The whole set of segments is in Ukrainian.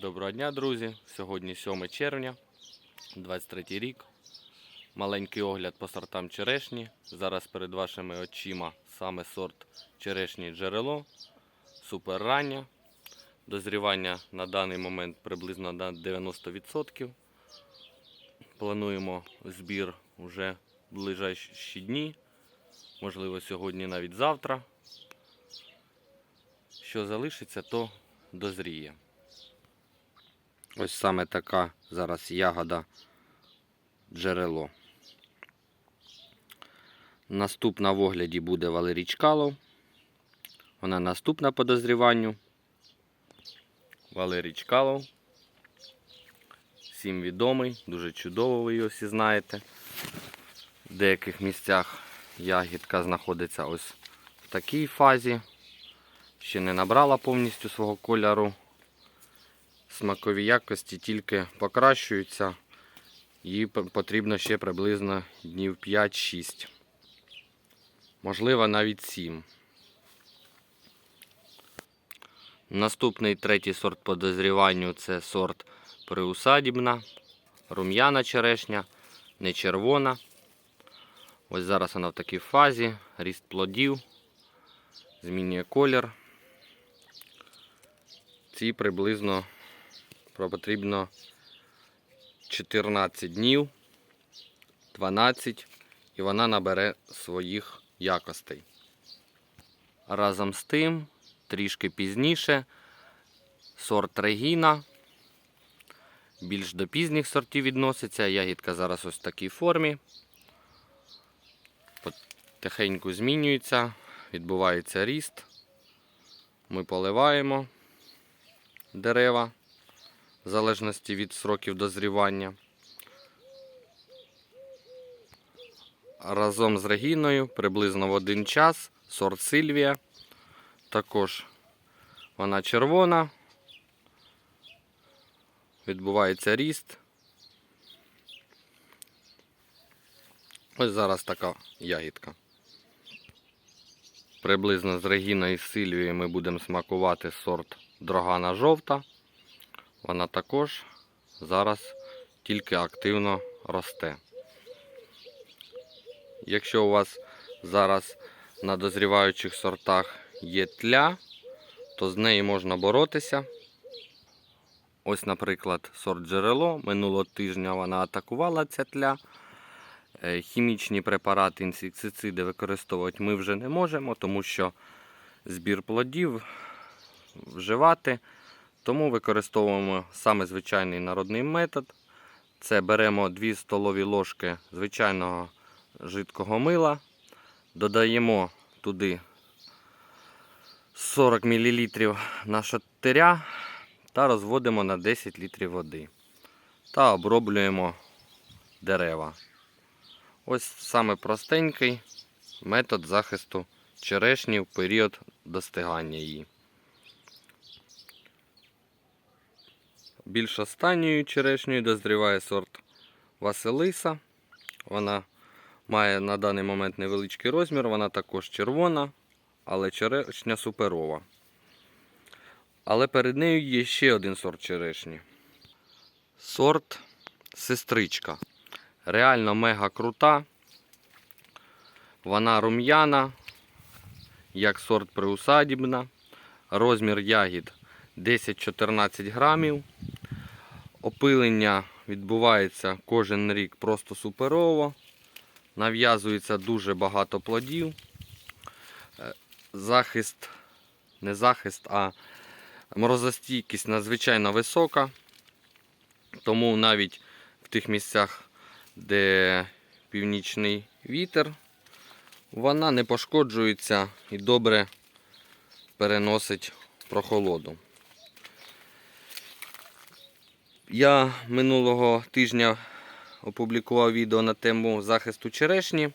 Доброго дня, друзі! Сьогодні 7 червня, 23 рік. Маленький огляд по сортам черешні. Зараз перед вашими очима саме сорт черешні джерело. Супер рання. Дозрівання на даний момент приблизно на 90%. Плануємо збір вже в ближайші дні. Можливо, сьогодні навіть завтра. Що залишиться, то дозріє. Ось саме така зараз ягода джерело. Наступна в огляді буде Валерій Чкалов. Вона наступна по дозріванню. Валерій Чкалов. Всім відомий, дуже чудово, ви його всі знаєте. В деяких місцях ягідка знаходиться ось в такій фазі. Ще не набрала повністю свого кольору смакові якості тільки покращуються. Їй потрібно ще приблизно днів 5-6. Можливо, навіть 7. Наступний третій сорт по дозріванню це сорт приусадібна, рум'яна черешня, не червона. Ось зараз вона в такій фазі, ріст плодів, змінює колір. Ці приблизно потрібно 14 днів, 12, і вона набере своїх якостей. Разом з тим, трішки пізніше, сорт Регіна. Більш до пізніх сортів відноситься. Ягідка зараз ось в такій формі. Потихеньку змінюється, відбувається ріст. Ми поливаємо дерева в залежності від сроків дозрівання. Разом з Регіною приблизно в один час сорт Сильвія. Також вона червона. Відбувається ріст. Ось зараз така ягідка. Приблизно з Регіною і Сильвією ми будемо смакувати сорт Дрогана жовта. Вона також зараз тільки активно росте. Якщо у вас зараз на дозріваючих сортах є тля, то з нею можна боротися. Ось, наприклад, сорт джерело. Минулого тижня вона атакувала ця тля. Е, Хімічні препарати, інсектициди використовувати ми вже не можемо, тому що збір плодів вживати. Тому використовуємо саме звичайний народний метод. Це беремо 2 столові ложки звичайного жидкого мила, додаємо туди 40 мл нашого тиря та розводимо на 10 літрів води. Та оброблюємо дерева. Ось саме простенький метод захисту черешні в період достигання її. Більш останньою черешнею дозріває сорт Василиса. Вона має на даний момент невеличкий розмір, вона також червона, але черешня суперова. Але перед нею є ще один сорт черешні. Сорт сестричка. Реально мега крута. Вона рум'яна, як сорт приусадібна. Розмір ягід 10-14 грамів. Опилення відбувається кожен рік просто суперово. Нав'язується дуже багато плодів. Е, Захист, не захист, а морозостійкість надзвичайно висока. Тому навіть в тих місцях, де північний вітер, вона не пошкоджується і добре переносить прохолоду. Я минулого тижня опублікував відео на тему захисту черешні.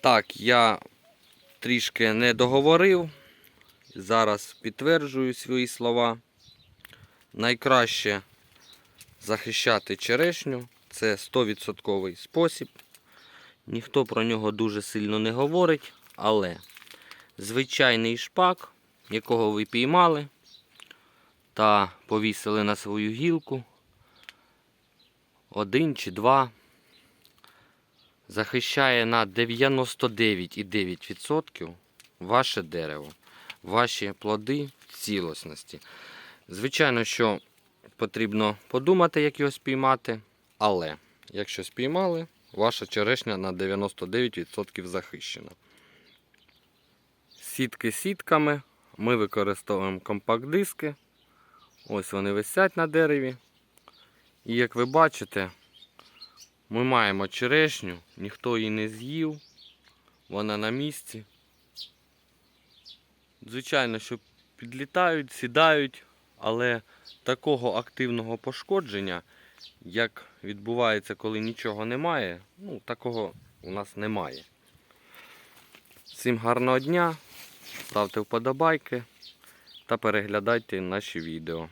Так, я трішки не договорив. Зараз підтверджую свої слова. Найкраще захищати черешню це 100% спосіб. Ніхто про нього дуже сильно не говорить, але звичайний шпак, якого ви піймали, та повісили на свою гілку. Один чи два. Захищає на 99,9% ваше дерево, ваші плоди в цілісності. Звичайно, що потрібно подумати, як його спіймати, але якщо спіймали, ваша черешня на 99% захищена. Сітки сітками. Ми використовуємо компакт-диски. Ось вони висять на дереві. І як ви бачите, ми маємо черешню, ніхто її не з'їв, вона на місці. Звичайно, що підлітають, сідають, але такого активного пошкодження, як відбувається, коли нічого немає, ну, такого у нас немає. Всім гарного дня, ставте вподобайки та переглядайте наші відео.